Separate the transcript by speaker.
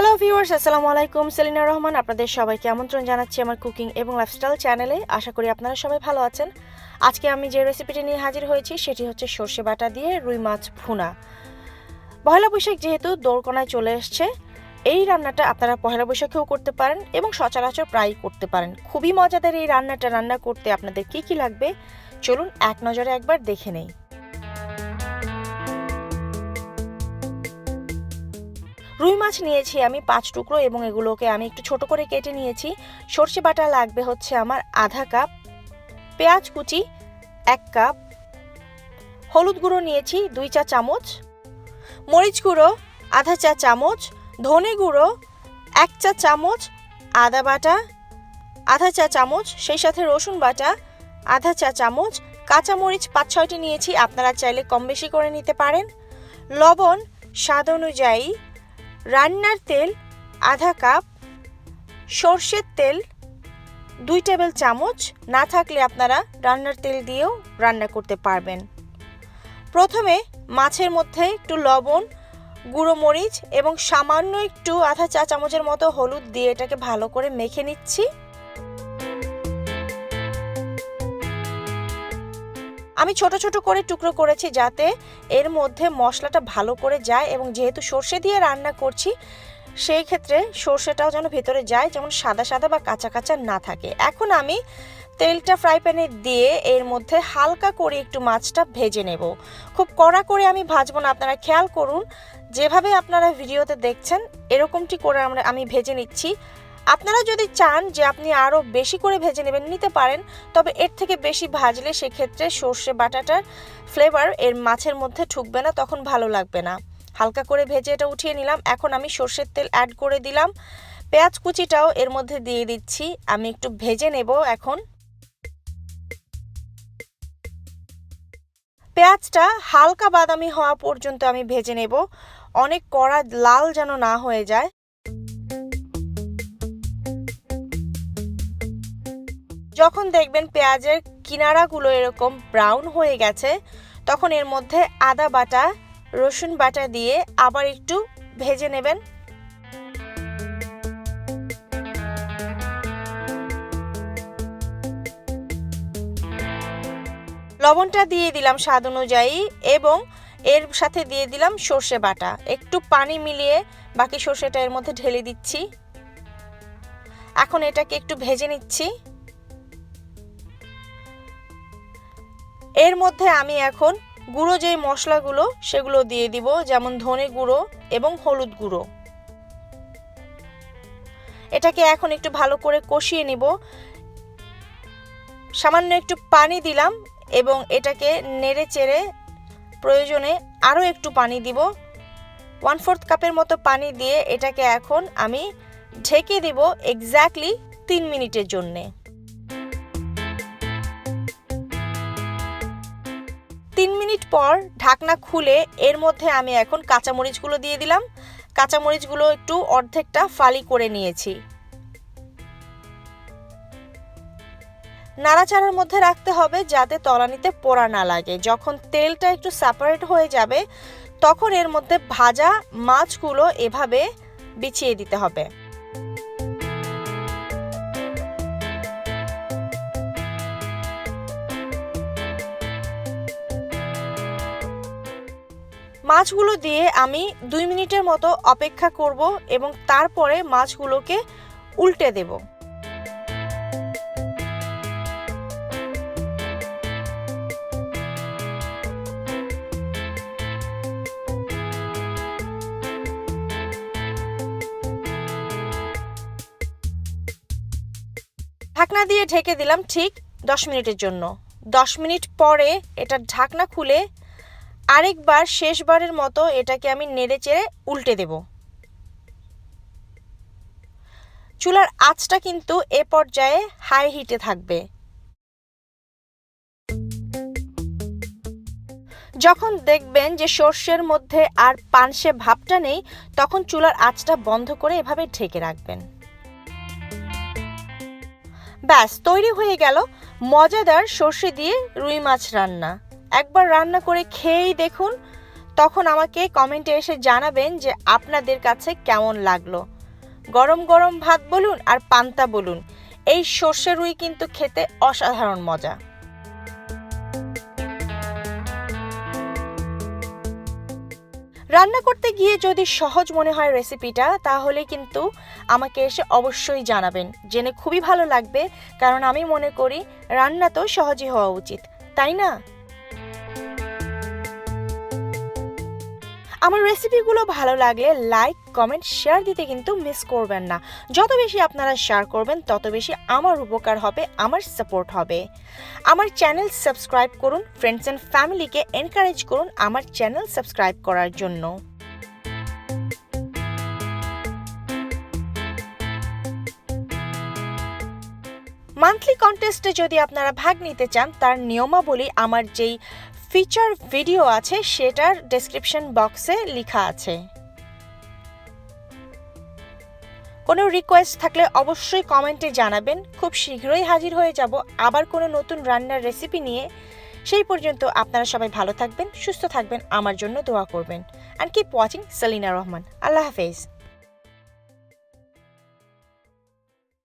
Speaker 1: Hello viewers আসসালামু আলাইকুম। সেলিনা রহমান, আপনাদের সবাইকে আমন্ত্রণ জানাচ্ছি আমার কুকিং এবং লাইফস্টাইল চ্যানেলে আশা করি আপনারা সবাই ভালো আছেন। আজকে আমি যে রেসিপিটি নিয়ে হাজির হয়েছি, সেটি হচ্ছে সর্ষে বাটা দিয়ে রুই মাছ ভুনা। পয়লা বৈশাখ যেহেতু দোরকোনায় চলে এসছে, এই রান্নাটা আপনারা পহেলা বৈশাখেও করতে পারেন এবং সচরাচর প্রায়ই করতে পারেন। খুবই মজাদার এই রান্নাটা, রান্না করতে আপনাদের কি কি লাগবে? চলুন এক নজরে একবার দেখে নেই। রুই মাছ নিয়েছি আমি পাঁচ টুকরো এবং এগুলোকে আমি একটু ছোট করে কেটে নিয়েছি। সর্ষে বাটা লাগবে হচ্ছে আমার আধা কাপ, পেঁয়াজ কুচি এক কাপ, হলুদ গুঁড়ো নিয়েছি দুই চা চামচ, মরিচ গুঁড়ো আধা চা চামচ, ধনে গুঁড়ো এক চা চামচ, আদা বাটা আধা চা চামচ, সেই সাথে রসুন বাটা আধা চা চামচ কাঁচামরিচ পাঁচ ছয়টি নিয়েছি, আপনারা চাইলে কম বেশি করে নিতে পারেন। লবণ স্বাদ অনুযায়ী রান্নার তেল, আধা কাপ, সর্ষের তেল, দুই টেবিল চামচ। না থাকলে আপনারা রান্নার তেল দিয়েও রান্না করতে পারবেন। প্রথমে মাছের মধ্যে একটু লবণ, গুঁড়ো মরিচ এবং সামান্য একটু আধা চা চামচের মতো হলুদ দিয়ে এটাকে ভালো করে মেখে নিচ্ছি। আমি ছোট ছোট করে টুকরো করেছি যাতে এর মধ্যে মশলাটা ভালো করে যায় এবং যেহেতু সর্ষে দিয়ে রান্না করছি, সেই ক্ষেত্রে সর্ষেটাও যেন ভেতরে যায়, যেমন সাদা সাদা বা কাঁচা কাঁচা না থাকে। এখন আমি তেলটা ফ্রাই প্যানে দিয়ে এর মধ্যে হালকা করে একটু মাছটা ভেজে নেব। খুব কড়া করে আমি ভাজবো না, আপনারা খেয়াল করুন। যেভাবে আপনারা ভিডিওতে দেখছেন, এরকমটি করে আমরা আমি ভেজে নিচ্ছি। আপনারা যদি চান যে আপনি আরও বেশি করে ভেজে নেবেন, নিতে পারেন, তবে এর থেকে বেশি ভাজলে সেক্ষেত্রে সর্ষে বাটাটার ফ্লেভার এর মাছের মধ্যে ঠুকবে না, তখন ভালো লাগবে না। হালকা করে ভেজে এটা উঠিয়ে নিলাম। এখন আমি সর্ষের তেল অ্যাড করে দিলাম। পেঁয়াজ কুচিটাও এর মধ্যে দিয়ে দিচ্ছি। আমি একটু ভেজে নেব এখন। পেঁয়াজটা হালকা বাদামি হওয়া পর্যন্ত আমি ভেজে নেব। অনেক কড়া লাল যেন না হয়ে যায়। যখন দেখবেন পেঁয়াজের কিনারাগুলো এরকম ব্রাউন হয়ে গেছে, তখন এর মধ্যে আদা বাটা, রসুন বাটা দিয়ে আবার একটু ভেজে নেবেন। লবণটা দিয়ে দিলাম স্বাদ অনুযায়ী এবং এর সাথে দিয়ে দিলাম সর্ষে বাটা। একটু পানি মিলিয়ে বাকি সর্ষেটা এর মধ্যে ঢেলে দিচ্ছি। এখন এটাকে একটু ভেজে নিচ্ছি। এর মধ্যে আমি এখন গুঁড়ো যেই মশলাগুলো, সেগুলো দিয়ে দিব, যেমন ধনে গুঁড়ো এবং হলুদ গুঁড়ো। এটাকে এখন একটু ভালো করে কষিয়ে নিব। সামান্য একটু পানি দিলাম এবং এটাকে নেড়ে চেড়ে প্রয়োজনে আরও একটু পানি দিব। ওয়ান ফোর্থ কাপের মতো পানি দিয়ে এটাকে এখন আমি ঢেকে দিব এক্স্যাক্টলি তিন মিনিটের জন্যে। মিনিট পর ঢাকনা খুলে এর মধ্যে আমি এখন কাঁচামরিচগুলো দিয়ে দিলাম। কাঁচামরিচগুলো একটু অর্ধেকটা ফালি করে নিয়েছি। নাড়াচাড়ার মধ্যে রাখতে হবে যাতে তলানিতে পোড়া না লাগে। যখন তেলটা একটু সেপারেট হয়ে যাবে, তখন এর মধ্যে ভাজা মাছগুলো এভাবে বিছিয়ে দিতে হবে। মাছগুলো দিয়ে আমি দুই মিনিটের মতো অপেক্ষা করব এবং তারপরে মাছগুলোকে উল্টে দেব। ঢাকনা দিয়ে ঢেকে দিলাম ঠিক দশ মিনিটের জন্য। দশ মিনিট পরে এটা ঢাকনা খুলে আরেকবার শেষবারের মতো এটাকে আমি নেড়ে চেড়ে উল্টে দেব। চুলার আঁচটা কিন্তু এ পর্যায়ে হাই হিটে থাকবে। যখন দেখবেন যে সর্ষের মধ্যে আর পানসে ভাবটা নেই, তখন চুলার আঁচটা বন্ধ করে এভাবে ঢেকে রাখবেন। ব্যাস, তৈরি হয়ে গেল মজাদার সর্ষে দিয়ে রুই মাছ রান্না। একবার রান্না করে খেয়েই দেখুন। তখন আমাকে কমেন্টে এসে জানাবেন যে আপনাদের কাছে কেমন লাগল। গরম গরম ভাত বলুন আর পান্তা বলুন, এই সর্ষে রুই কিন্তু খেতে অসাধারণ মজা। রান্না করতে গিয়ে যদি সহজ মনে হয় রেসিপিটা, তাহলে কিন্তু আমাকে এসে অবশ্যই জানাবেন। জেনে খুবই ভালো লাগবে, কারণ আমি মনে করি রান্না তো সহজই হওয়া উচিত, তাই না? আমার রেসিপিগুলো ভালো লাগলে লাইক কমেন্ট শেয়ার দিতে কিন্তু মিস করবেন না। যত বেশি আপনারা শেয়ার করবেন, তত বেশি আমার উপকার হবে, আমার সাপোর্ট হবে। আমার চ্যানেল সাবস্ক্রাইব করুন ফ্রেন্ডস অ্যান্ড ফ্যামিলিকে এনকারেজ করুন আমার চ্যানেল সাবস্ক্রাইব করার জন্য। মান্থলি কন্টেস্টে যদি আপনারা ভাগ নিতে চান, তার নিয়মাবলী, আমার যেই ফিচার ভিডিও আছে, সেটার ডেসক্রিপশন বক্সে লেখা আছে। কোনো রিকোয়েস্ট থাকলে অবশ্যই কমেন্টে জানাবেন। খুব শীঘ্রই হাজির হয়ে যাব আবার কোনো নতুন রান্নার রেসিপি নিয়ে। সেই পর্যন্ত আপনারা সবাই ভালো থাকবেন, সুস্থ থাকবেন, আমার জন্য দোয়া করবেন। And keep watching Selina Rahman আল্লাহ হাফেজ।